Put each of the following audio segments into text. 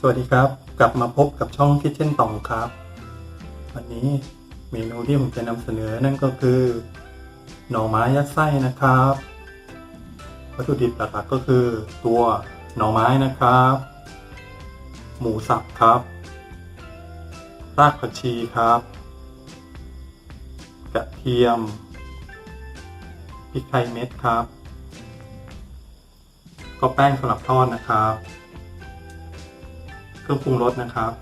สวัสดีครับ กลับมาพบกับช่องคิ t เช่นตองครับ วันนี้เมนูที่ผมจะนำเสนอนั่นก็คือ หน่อไม้ยัดไส้นะครับ วัตถุดิบหลักๆก็คือ ตัวหน่อไม้นะครับ หมูสับครับ รากผักชีครับ กระเทียมพริกไทยเม็ดครับ ก็แป้งสำหรับทอดนะครับ เครื่องปรุงรสนะครับ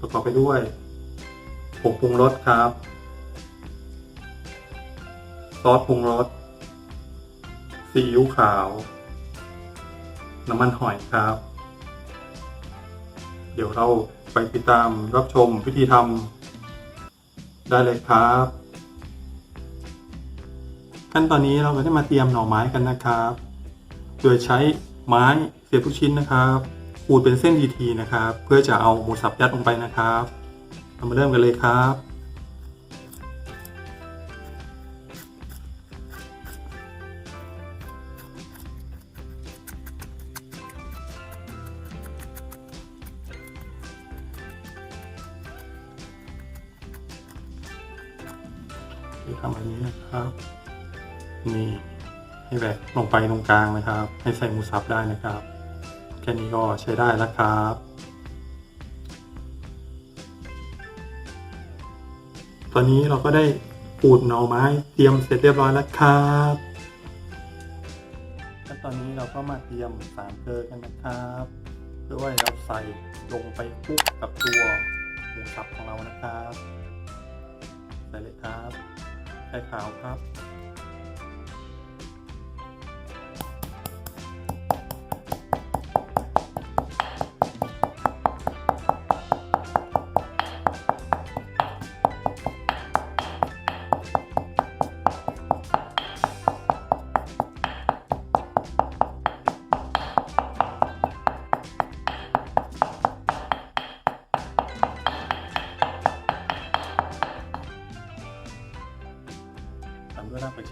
ประกอบไปด้วยผงปรุงรสครับซอสปรุงรสซีอิ๊วขาว น้ำมันหอยครับ เดี๋ยวเราไปติดตามรับชมวิธีทำได้เลยครับ ขั้นตอนนี้เราก็ได้มาเตรียมหน่อไม้กันนะครับ โดยใช้ไม้เสียบทุกชิ้นนะครับ ขูดเป็นเส้นทีๆนะครับ เพื่อจะเอาหมูสับยัดลงไปนะครับเรามาเริ่มกันเลยครับที่ทำแบบนี้นะครับ นี่ให้แบกลงไปตรงกลางนะครับ ให้ใส่หมูสับได้นะครับ ค่นี้ก็ใช้ได้แล้วครับตอนนี้เราก็ได้ปูดหน่อไม้เตรียมเสร็จเรียบร้อยแล้วครับและตอนนี้เราก็มาเตรียมสามเกลือกันนะครับ เพื่อว่าเราใส่ลงไปคลุกกับตัวหมูสับของเรานะครับ ใส่เลยครับไข่ขาวครับ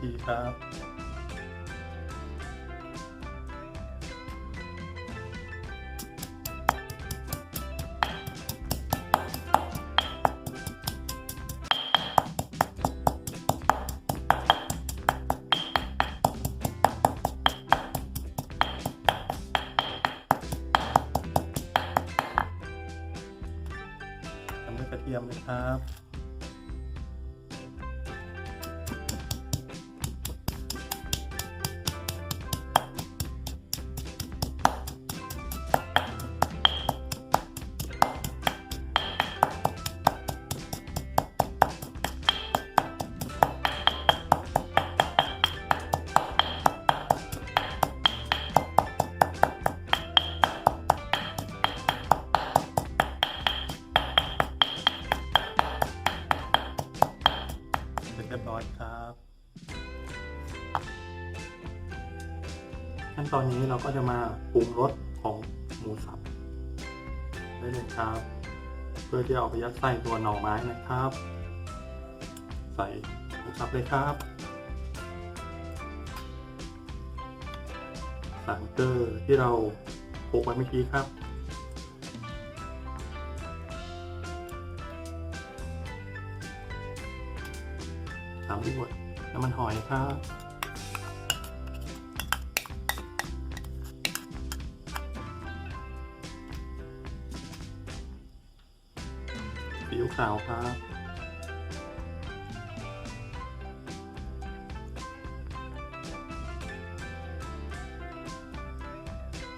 ามด้วยรากผักชีครับตามด้วยกระเทียมนะครับ ขั้นตอนนี้เราก็จะมาปรุงรสของหมูสับได้เลยครับ เพื่อที่จะเอาไปยัดไส้ตัวหน่อไม้นะครับ ใส่หมูสับเลยครับสามเกลือที่เราโขกไว้เมื่อกี้ครับตามด้วยน้ำมันหอยครับ ขาวครับ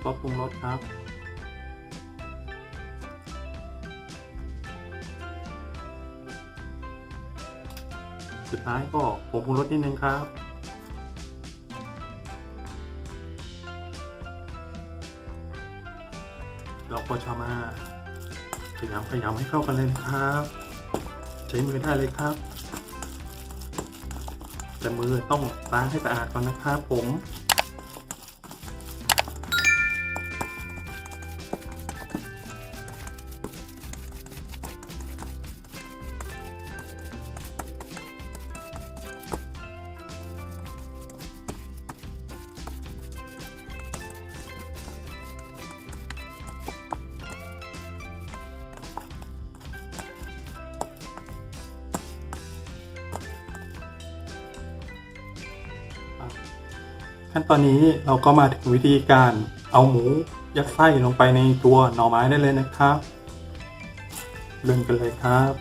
ซอสปรุงรสครับสุดท้ายก็ผงปรุงรสนิดนึงครับ เราก็จะมา ขยำขยำให้เข้ากันเลยครับ ใช้มือได้เลยครับ แต่มือต้องล้างให้สะอาดก่อนนะครับผม ขั้นตอนนี้เราก็มาถึงวิธีการเอาหมูยัดไส้ลงไปในตัวหน่อไม้ได้เลยนะครับ เริ่มกันเลยครับ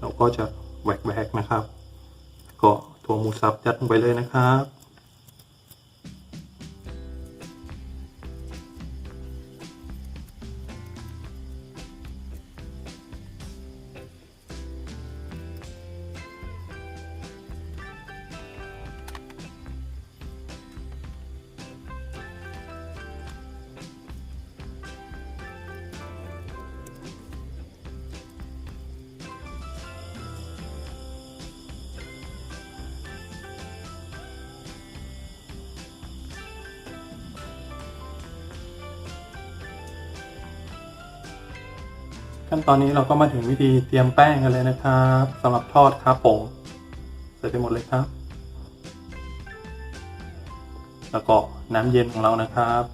เราก็จะแหวกๆนะครับ ก็ตัวหมูสับยัดลงไปเลยนะครับ ขั้นตอนนี้เราก็มาถึงวิธีเตรียมแป้งกันเลยนะครับสำหรับทอดครับผมใส่ไปหมดเลยครับ แล้วก็น้ำเย็นของเรานะครับ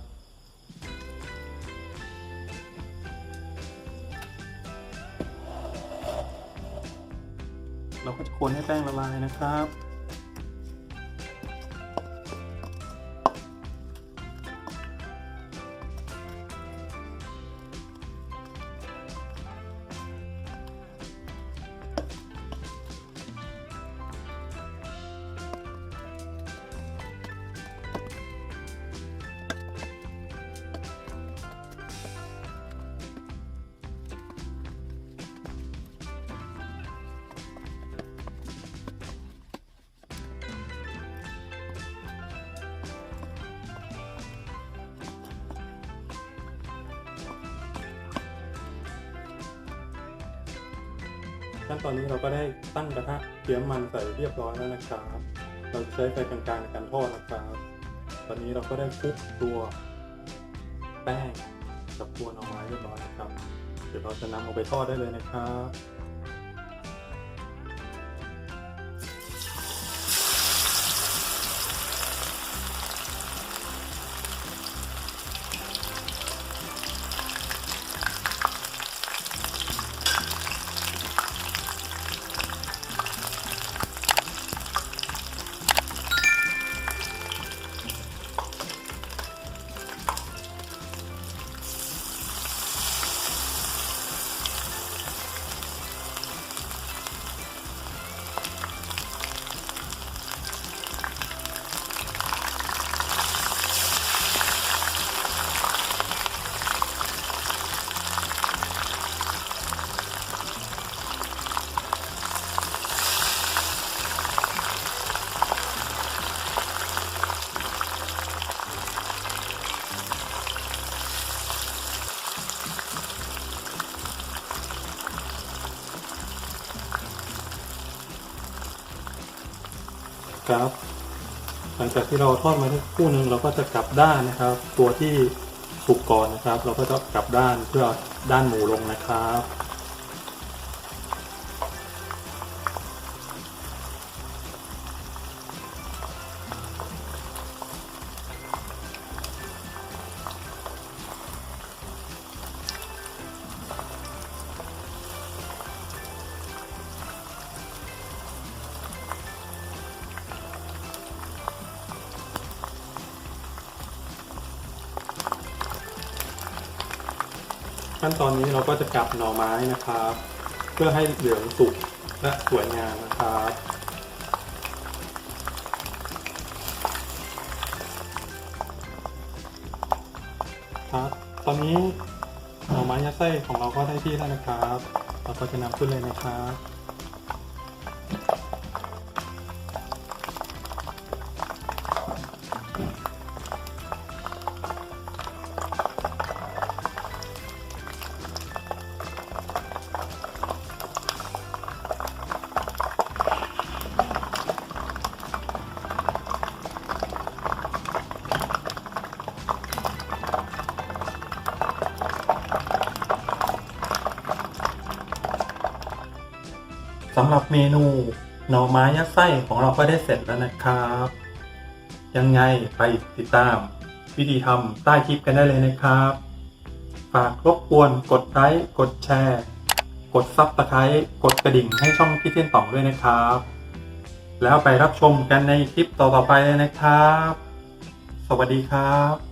เราก็จะคนให้แป้งละลายนะครับ ขั้นตอนนี้เราก็ได้ตั้งกระทะเตรียมมันใส่เรียบร้อยแล้วนะครับ เราจะใช้ไฟกลางๆในการทอดนะครับ ตอนนี้เราก็ได้คลุกตัวแป้งกับตัวหน่อไม้เรียบร้อยนะครับ เดี๋ยวเราจะนำเอาไปทอดได้เลยนะครับ ครับ หลังจากที่เราทอดมาได้คู่หนึ่งเราก็จะกลับด้านนะครับ ตัวที่สุกก่อนนะครับ เราก็จะกลับด้านเพื่อด้านหมูลงนะครับ ขั้นตอนนี้เราก็จะกลับหน่อไม้นะครับ เพื่อให้เหลืองสุกและสวยงามนะครับครับ ตอนนี้หน่อไม้ยัดไส้ของเราก็ได้ที่แล้วนะครับ เราก็จะนำขึ้นเลยนะครับ สำหรับเมนูหน่อไม้ยัดไส้ของเราก็ได้เสร็จแล้วนะครับ ยังไงไปติดตาม วิธีทำใต้คลิปกันได้เลยนะครับ ฝากรบกวนกดไลค์กดแชร์ กดซับสไครต์กดกระดิ่งให้ช่องคิดเช่นต่องด้วยนะครับ แล้วไปรับชมกันในคลิปต่อๆไปเลยนะครับ สวัสดีครับ